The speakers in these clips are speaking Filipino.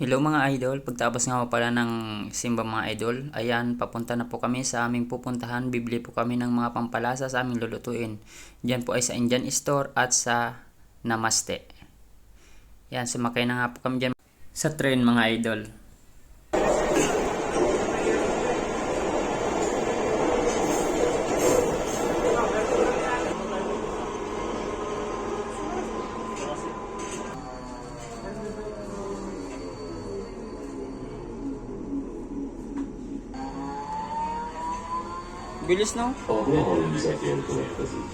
Hello mga idol, pagtapos nga po pala ng simba mga idol, ayan, papunta na po kami sa aming pupuntahan, bibili po kami ng mga pampalasa sa aming lulutuin. Diyan po ay sa Indian Store at sa Namaste. Yan, sumakay na nga po kami dyan sa train mga idol. Bilis no? Organización con éxtasis.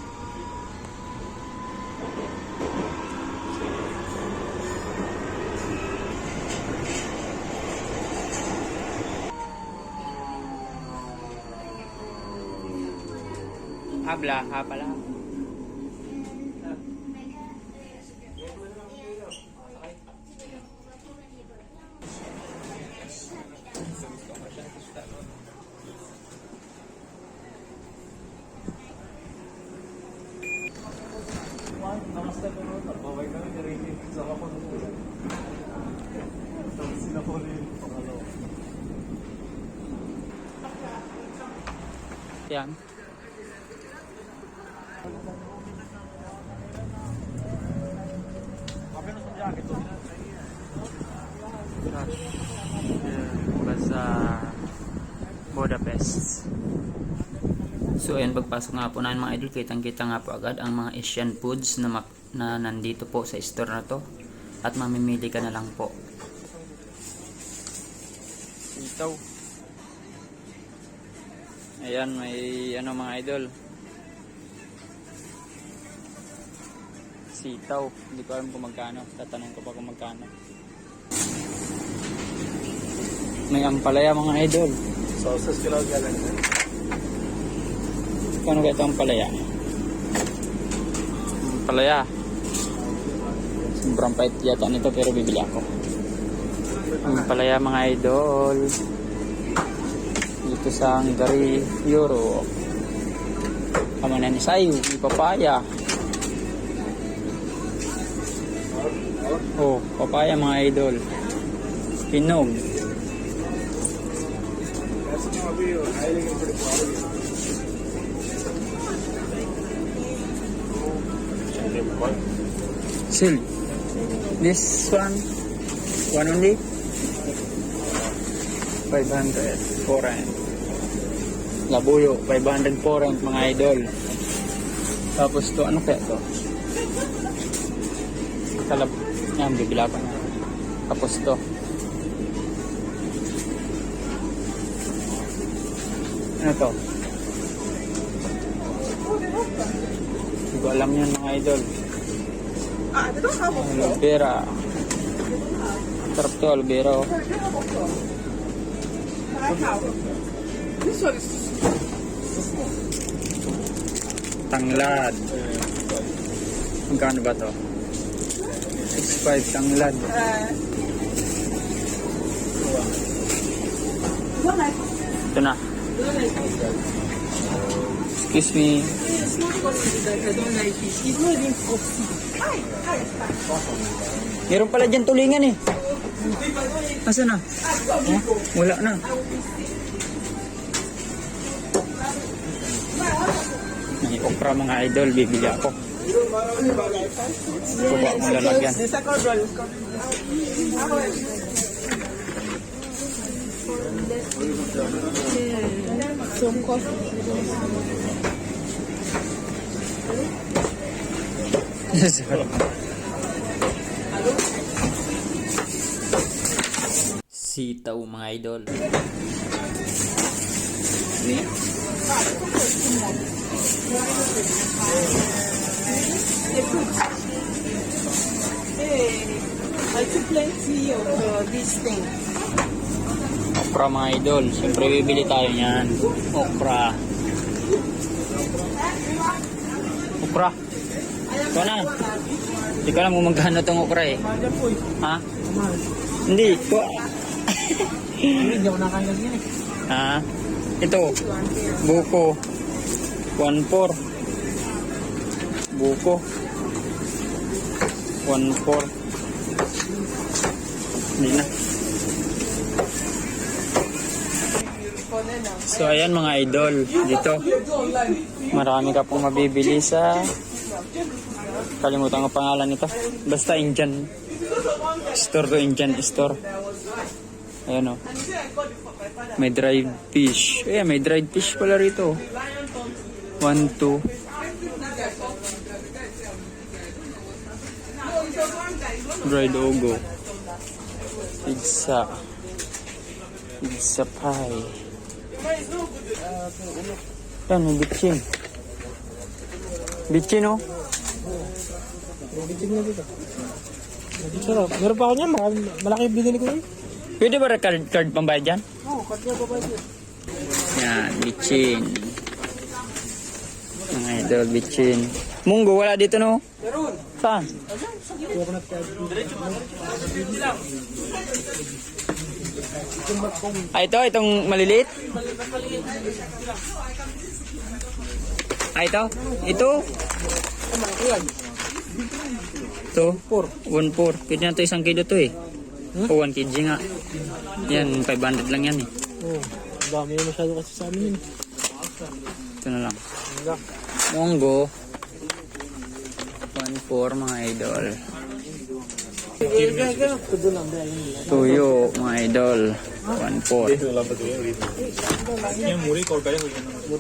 Habla, ha pala. Namaste po noon. Nagpaway kami ni Ricky sa kapanulan. Tapos sila po rin pangalaw. Yan. To. Basta Budapest. So ayan, pagpasok nga po namin mga idol, kitang-kita nga po agad ang mga Asian foods na, mak- na nandito po sa store na to. At mamimili ka na lang po. Ito. Ayan, may ano mga idol. Sitaw. Hindi ko alam kung magkano. Tatanong ko pa kung magkano. May ampalaya mga idol. Sauces kila galang. Kano ba ito ang palaya? Palaya. Sobrang pait yata nito pero bibili ako. Ang palaya mga idol. Sa Hungary, Euro. Kamanan ni Sayo, may papaya. Oh, papaya mga idol. Pinog. Sil. This one, one only? 500 foreign. Labuyo, 500 foreign mga idol. Tapos to, ano kaya to? Kalab... Yan, bibila pa na. Tapos to. Ano to? Hindi ko alam yan mga idol. Ah, Aloe vera. Sarap to, aloe vera. oh. This one is Tanglad. Magkano ba to? 6.5 tanglad. Ito na. Excuse me. It's not that I don't like it. It's not even coffee. Hi, hi. Meron pala dyan tulingan eh. Asa na? Oh, wala na. May okra mga idol, bibili ako. Kuha akong lalagyan. Is coming. Some coffee. Sitaw mga idol. I took plenty of uh, this thing. Okra mga idol. Siyempre bibili tayo niyan. Okra. Okra. Ito na. Hindi ko alam kung magkano itong okra eh. Ha? Hindi. Ko. Hindi ako nakayag yun eh. Ha? Ito. Buko. 1.4 buko. 1.4 hindi na. So ayan mga idol. Dito. Marami ka pong mabibili sa kalimutan ang pangalan nito. Basta Indian store to Indian store. Ayan o may dried fish. Ayan may dried fish pala rito. One, two. Dried ogo. Pizza. Pizza pie. Yan, may bitchin. Bitchin oh. Bitin na dito. Sarap. Meron pa ako niyan, malaki binili ko yun. Pwede ba card, card pambayad dyan? Oo, cut niya pa ba yun? Yan, bitchin. Idol, bitchin. Munggo, wala dito no? Meron. Saan? Ah, ito, itong maliliit? Ah, ito? Ito? Ito? Four. 1.4. Pwede na ito isang kilo to eh. O 1 kg nga. Yan, 500 lang yan eh. Ang dami na masyado kasi sa amin yun. Ito na lang. Monggo. 1.4 mga idol. Tuyo mga idol. 1.4.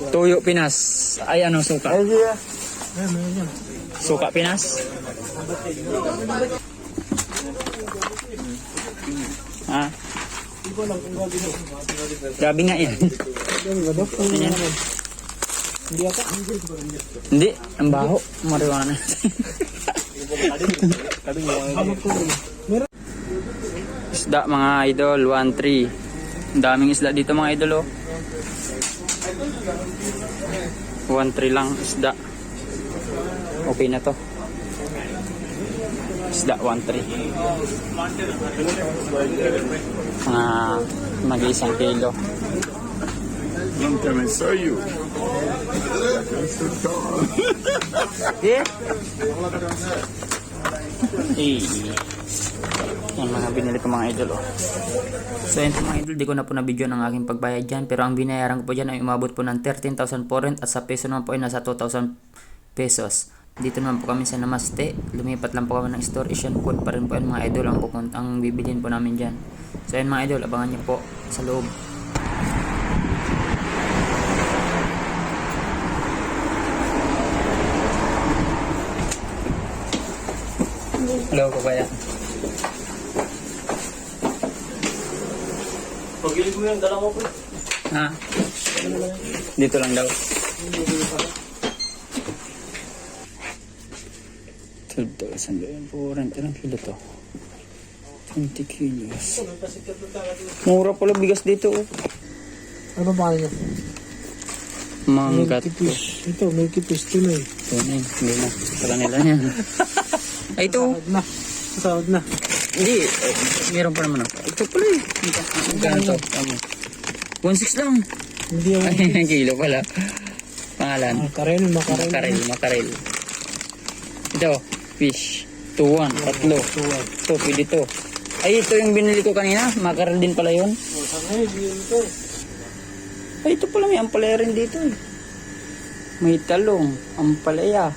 Tuyo Pinas. Ay ano, suka. Yan. Suka Pinas. Ha? Grabe nga yan. Hindi ang baho. Meron. isda mga idol, 1-3. Ang daming isda dito mga idol oh. 1-3 lang isda. Okay na to. Isda 1-3. Mga mag-isang kilo. Long time I saw you. Yeah. Eh. Yan mga binili ko mga idol oh. So yun po mga idol, di ko na po na-video ng aking pagbayad dyan. Pero ang binayaran ko po dyan ay umabot po ng 13,400 at sa peso naman po ay nasa 2,000 pesos. Dito naman po kami sa Namaste. Lumipat lang po kami ng store. Asian food pa rin po yan mga idol ang, pupunt ang bibilin po namin dyan. So yun mga idol, abangan nyo po sa loob. Hello, kabaya. Pagili ko yung dala mo po. Ha? Dito lang daw. 12,000 doon po. Rent ilang kilo to? 20 kilos. Mura pala bigas dito. oh. Ano ba niya? Manggat. Ito, milky fish. Tuloy. Ito na yun. Hindi na. Sa kanila yan. Ay, ito. Sahod na. Sahod na. Hindi. eh, meron pa naman ako. Ito pala eh. Magkano to? Tama. 1.6 lang. Hindi ako. Ay, kilo pala. Pangalan. Makarel, makarel. Makarel, makarel. Ito, fish. 2-1, tatlo. Tuwa. Ito, pwede to. Ay, ito yung binili ko kanina. Makarel din pala yun. O, sa ngayon, yun ito. Ay, ito pala may ampalaya rin dito eh. May talong, ampalaya.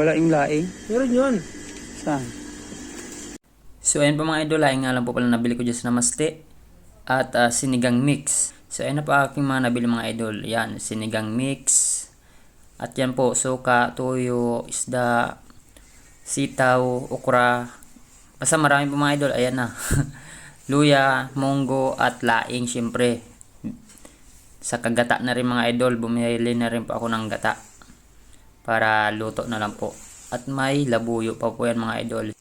Wala yung laing. Meron yun. Saan? So ayun po mga idol, laing nga lang po pala nabili ko dyan sa Namaste at ah, sinigang mix. So ayun na po aking mga nabili mga idol. Yan, sinigang mix. At yan po, suka, tuyo, isda, sitaw, okra. Basta marami po mga idol, ayan na. Luya, munggo, at laing syempre. Sa kagata na rin mga idol, bumili na rin po ako ng gata para luto na lang po. At may labuyo pa po yan mga idol.